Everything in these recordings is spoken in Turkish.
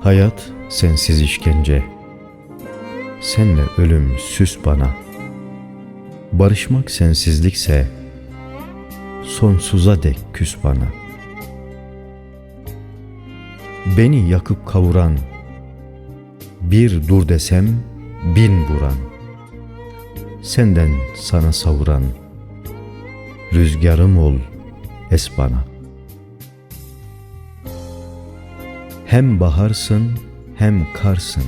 Hayat sensiz işkence. Senle ölüm süs bana. Barışmak sensizlikse sonsuza dek küs bana. Beni yakıp kavuran, bir dur desem bin vuran, senden sana savuran, rüzgarım ol es bana. Hem baharsın hem karsın,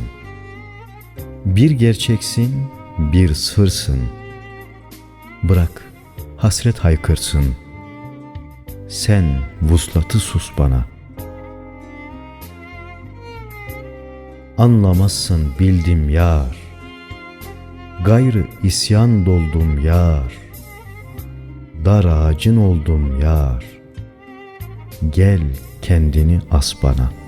bir gerçeksin bir sırsın, bırak hasret haykırsın, sen vuslatı sus bana.'' Anlamazsın bildim yar. Gayrı isyan doldum yar. Dar ağacın oldum yar. Gel kendini as bana.''